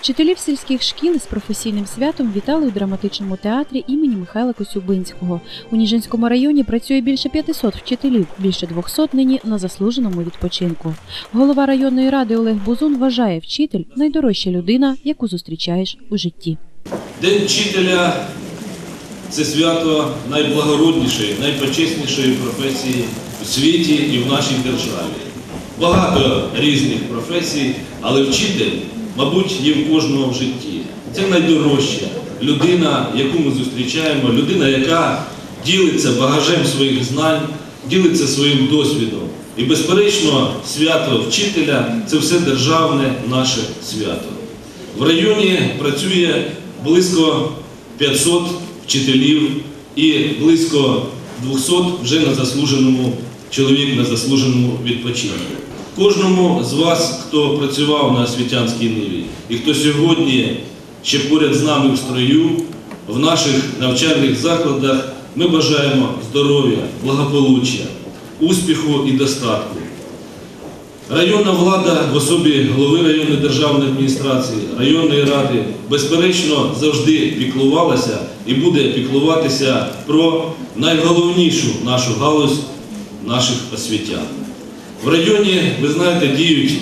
Вчителів сільських шкіл із професійним святом вітали у драматичному театрі імені Михайла Косюбинського. У Ніжинському районі працює більше 500 вчителів, більше 200 нині на заслуженому відпочинку. Голова районної ради Олег Бузун вважає вчитель найдорожча людина, яку зустрічаєш у житті. День вчителя це свято найблагороднішої, найпочеснішої професії у світі і в нашій державі. Багато різних професій, але вчитель, мабуть, є в кожного в житті. Це найдорожча людина, яку ми зустрічаємо, людина, яка ділиться багажем своїх знань, ділиться своїм досвідом. І, безперечно, свято вчителя це все державне наше свято. В районі працює близько 500 вчителів і близько 200 вже на заслуженому чоловік на заслуженому відпочинку. Кожному з вас, хто працював на освітянській ниві і хто сьогодні ще поряд з нами в строю, в наших навчальних закладах, ми бажаємо здоров'я, благополуччя, успіху і достатку. Районна влада в особі голови районної державної адміністрації, районної ради, безперечно, завжди піклувалася і буде піклуватися про найголовнішу нашу галузь наших освітян. В районі, ви знаєте, діють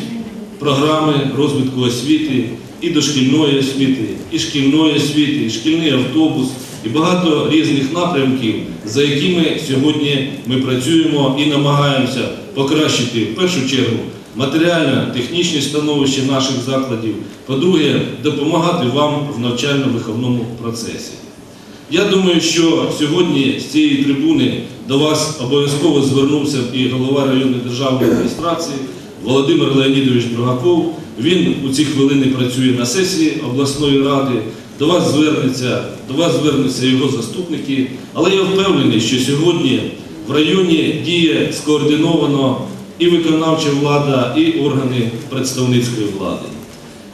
програми розвитку освіти і дошкільної освіти, і шкільної освіти, і шкільний автобус, і багато різних напрямків, за якими сьогодні ми працюємо і намагаємося покращити в першу чергу матеріально-технічне становище наших закладів, по-друге, допомагати вам в навчально-виховному процесі. Я думаю, що сьогодні з цієї трибуни до вас обов'язково звернувся і голова районної державної адміністрації Володимир Леонідович Другаков. Він у ці хвилини працює на сесії обласної ради. До вас звернеться, до вас звернуться його заступники. Але я впевнений, що сьогодні в районі діє скоординовано і виконавча влада, і органи представницької влади.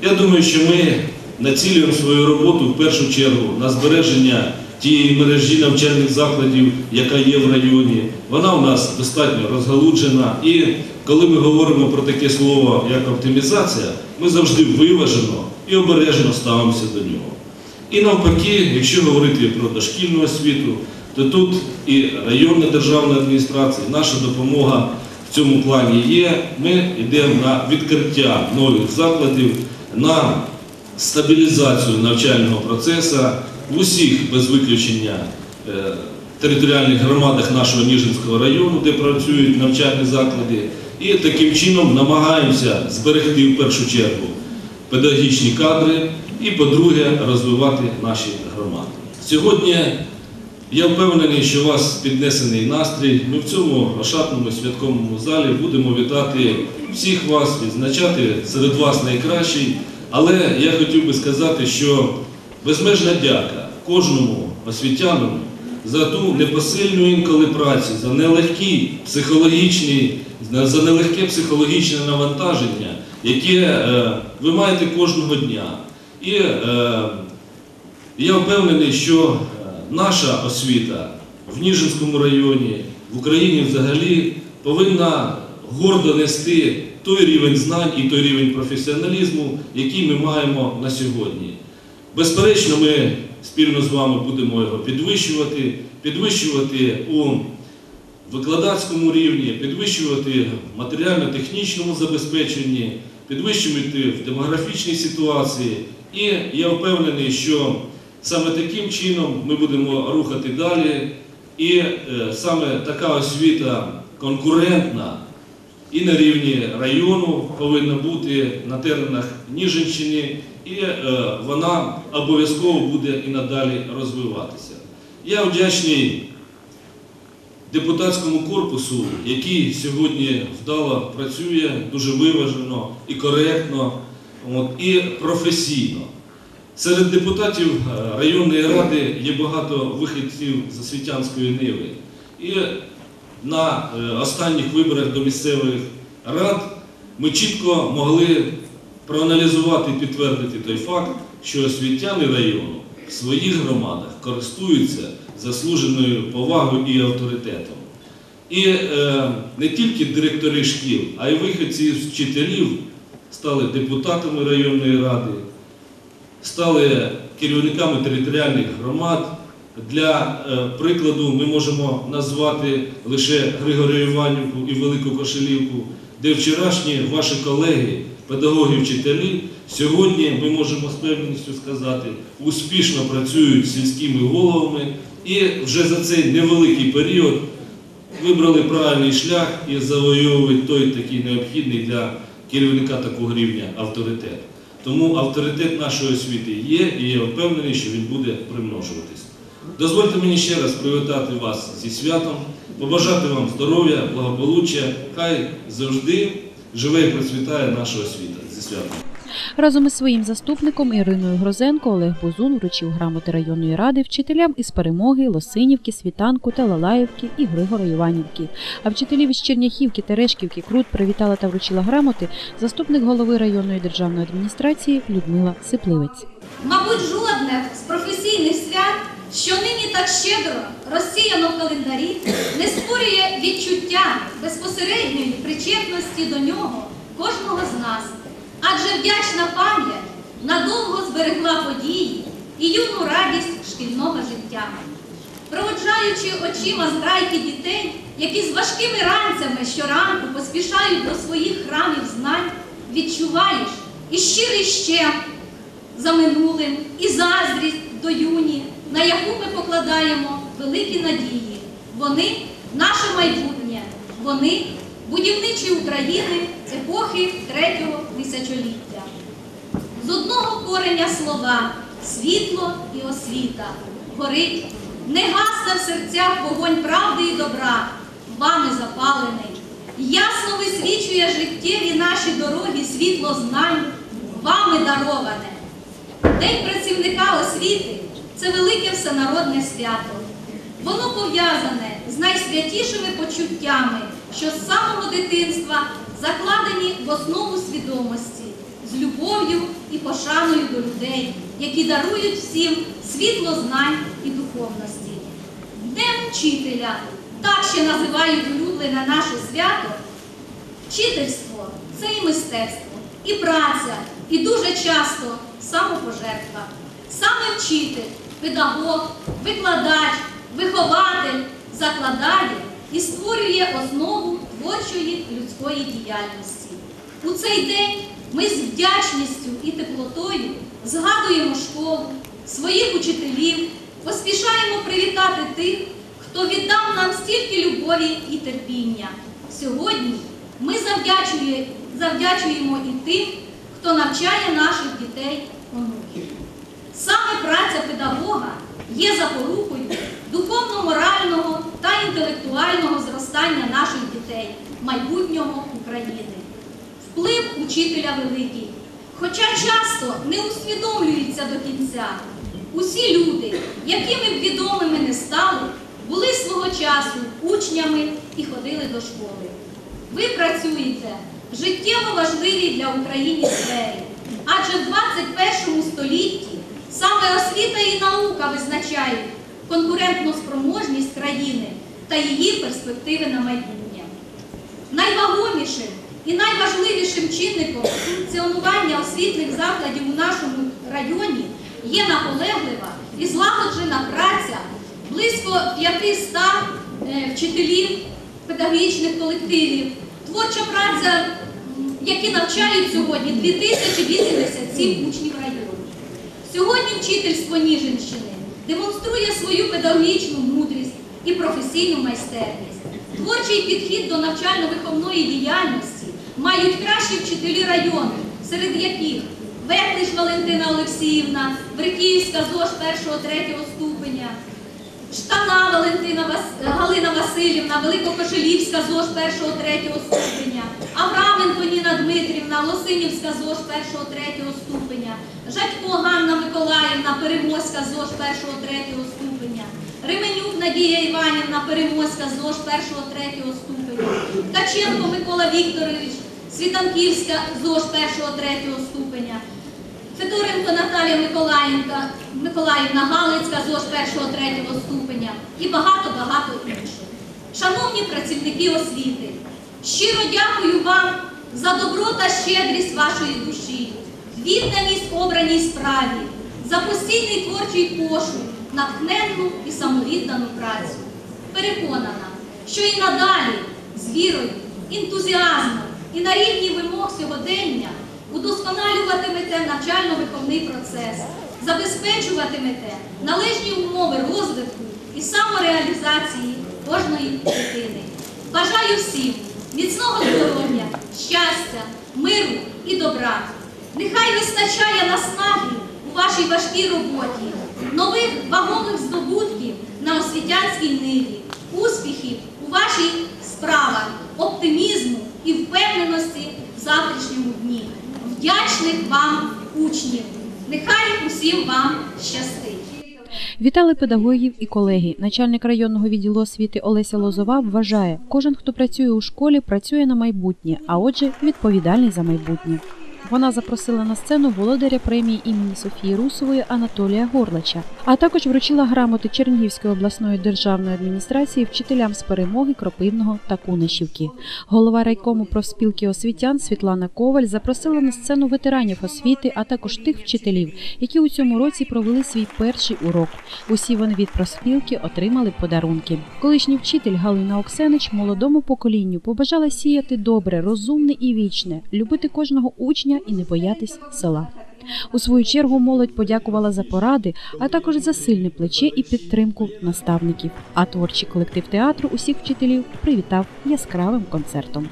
Я думаю, що ми націлюємо свою роботу в першу чергу на збереження тієї мережі навчальних закладів, яка є в районі. Вона у нас достатньо розгалуджена. І коли ми говоримо про таке слово, як оптимізація, ми завжди виважено і обережно ставимося до нього. І навпаки, якщо говорити про дошкільну освіту, то тут і районна державна адміністрація, наша допомога в цьому плані є. Ми йдемо на відкриття нових закладів, на стабілізацію навчального процесу в усіх без виключення е, територіальних громадах нашого Ніжинського району, де працюють навчальні заклади, і таким чином намагаємося зберегти в першу чергу педагогічні кадри і, по-друге, розвивати наші громади. Сьогодні я впевнений, що у вас піднесений настрій. Ми в цьому ошатному святковому залі будемо вітати всіх вас, відзначати серед вас найкращий. Але я хотів би сказати, що безмежна дяка кожному освітянину за ту непосильну інколи працю, за нелегкі психологічні, за нелегке психологічне навантаження, яке е, ви маєте кожного дня. І е, я впевнений, що наша освіта в Ніжинському районі, в Україні взагалі повинна гордо нести той рівень знань і той рівень професіоналізму, який ми маємо на сьогодні. Безперечно, ми спільно з вами будемо його підвищувати, підвищувати у викладацькому рівні, підвищувати в матеріально-технічному забезпеченні, підвищувати в демографічній ситуації. І я впевнений, що саме таким чином ми будемо рухати далі. І е, саме така освіта конкурентна і на рівні району повинна бути на теренах Ніжинщини, і е, вона обов'язково буде і надалі розвиватися. Я вдячний депутатському корпусу, який сьогодні вдало працює, дуже виважено і коректно, і професійно. Серед депутатів е, районної ради є багато вихідців з освітянської ниви. І на е, останніх виборах до місцевих рад ми чітко могли проаналізувати і підтвердити той факт, що освітяни району в своїх громадах користуються заслуженою повагою і авторитетом. І е, не тільки директори шкіл, а й виходці з вчителів стали депутатами районної ради, стали керівниками територіальних громад. Для е, прикладу ми можемо назвати лише Григорію Іванівку і Велику Кошелівку, де вчорашні ваші колеги, педагоги, вчителі, сьогодні ми можемо з певністю сказати, успішно працюють сільськими головами і вже за цей невеликий період вибрали правильний шлях і завоювали той такий необхідний для керівника такого рівня авторитет. Тому авторитет нашої освіти є, і я впевнений, що він буде примножуватись. Дозвольте мені ще раз привітати вас зі святом, побажати вам здоров'я, благополуччя. Хай завжди живе і процвітає наша освіта зі святом. Разом із своїм заступником Іриною Грозенко Олег Бузун вручив грамоти районної ради вчителям із перемоги, Лосинівки, Світанку та Лалаївки і Григора Іванівки. А вчителів із Черняхівки, Терешківки, Крут привітала та вручила грамоти заступник голови районної державної адміністрації Людмила Сипливець. Мабуть, жодне з професійних свят, що нині так щедро розсіяно в календарі, не створює відчуття безпосередньої причетності до нього кожного з нас. Адже вдячна пам'ять надовго зберегла події і юну радість шкільного життя. Проводжаючи очима зграйки дітей, які з важкими ранцями щоранку поспішають до своїх храмів знань, відчуваєш і щирий щем за минулим і заздрість до юні, на яку ми покладаємо великі надії. Вони наше майбутнє, вони будівничі України епохи третього тисячоліття. З одного кореня слова світло і освіта горить, не гасне в серцях вогонь правди і добра, вами запалений. Ясно висвічує життєві наші дороги світло знань, вами дароване. День працівника освіти це велике всенародне свято. Воно пов'язане з найсвятішими почуттями, що з самого дитинства закладені в основу свідомості, з любов'ю і пошаною до людей, які дарують всім світло знань і духовності. Днем вчителя, так ще називають улюблене наше свято, Вчительство це і мистецтво, і праця, і дуже часто самопожертва. Саме вчитель, педагог, викладач, вихователь закладає і створює основу творчої людської діяльності. У цей день ми з вдячністю і теплотою згадуємо школу, своїх учителів, поспішаємо привітати тих, хто віддав нам стільки любові і терпіння. Сьогодні ми завдячує- завдячуємо і тим, хто навчає наших дітей онуків. Саме є запорукою духовно-морального та інтелектуального зростання наших дітей, майбутнього України. Вплив учителя великий, хоча часто не усвідомлюється до кінця. Усі люди, якими б відомими не стали, були свого часу учнями і ходили до школи. Ви працюєте в життєво важливій для України сфері, адже в 21 столітті саме освіта і наука визначають конкурентну спроможність країни та її перспективи на майбутнє. Найвагомішим і найважливішим чинником функціонування освітніх закладів у нашому районі є наполеглива і злагоджена праця близько 500 е, вчителів педагогічних колективів, творча праця, які навчають сьогодні 2087 учнів. Сьогодні вчительство Ніжинщини демонструє свою педагогічну мудрість і професійну майстерність. Творчий підхід до навчально-виховної діяльності мають кращі вчителі району, серед яких Веклиш Валентина Олексіївна, Бриківська ЗОЖ 1-3 ступеня, Штана Валентина Вас... Галина Васильівна, Великокошелівська ЗОЖ 1-3 ступеня, Авраменко Ніна Дмитрівна, Лосинівська ЗОЖ 1-3 ступеня, Жадько Ганна Миколаївна, Переможська ЗОЖ 1-3 ступеня, Ременюк Надія Іванівна, Переможська ЗОЖ 1-3 ступеня, Ткаченко Микола Вікторович, Світанківська ЗОЖ 1-3 ступеня, Федоренко Наталія Миколаївна, Миколаївна Галицька ЗОЖ 1-3 ступеня. І багато-багато інших. Шановні працівники освіти, щиро дякую вам за добро та щедрість вашої душі, відданість обраній справі, за постійний творчий пошук, натхненну і самовіддану працю. Переконана, що і надалі з вірою, ентузіазмом і на рівні вимог сьогодення удосконалюватимете навчально-виховний процес, забезпечуватимете належні умови розвитку і самореалізації кожної дитини. Бажаю всім міцного здоров'я, щастя, миру і добра. Нехай вистачає наснаги у вашій важкій роботі, нових вагомих здобутків на освітянській ниві, успіхів у ваших справах, оптимізму і впевненості в завтрашньому дні. Вдячних вам учнів! Нехай усім вам щастить! Вітали педагогів і колеги. Начальник районного відділу освіти Олеся Лозова вважає, кожен, хто працює у школі, працює на майбутнє, а отже, відповідальний за майбутнє. Вона запросила на сцену володаря премії імені Софії Русової Анатолія Горлача, а також вручила грамоти Чернігівської обласної державної адміністрації вчителям з перемоги Кропивного та Кунашівки. Голова райкому профспілки освітян Світлана Коваль запросила на сцену ветеранів освіти, а також тих вчителів, які у цьому році провели свій перший урок. Усі вони від профспілки отримали подарунки. Колишній вчитель Галина Оксенич молодому поколінню побажала сіяти добре, розумне і вічне, любити кожного учня і не боятись села. У свою чергу молодь подякувала за поради, а також за сильне плече і підтримку наставників. А творчий колектив театру усіх вчителів привітав яскравим концертом.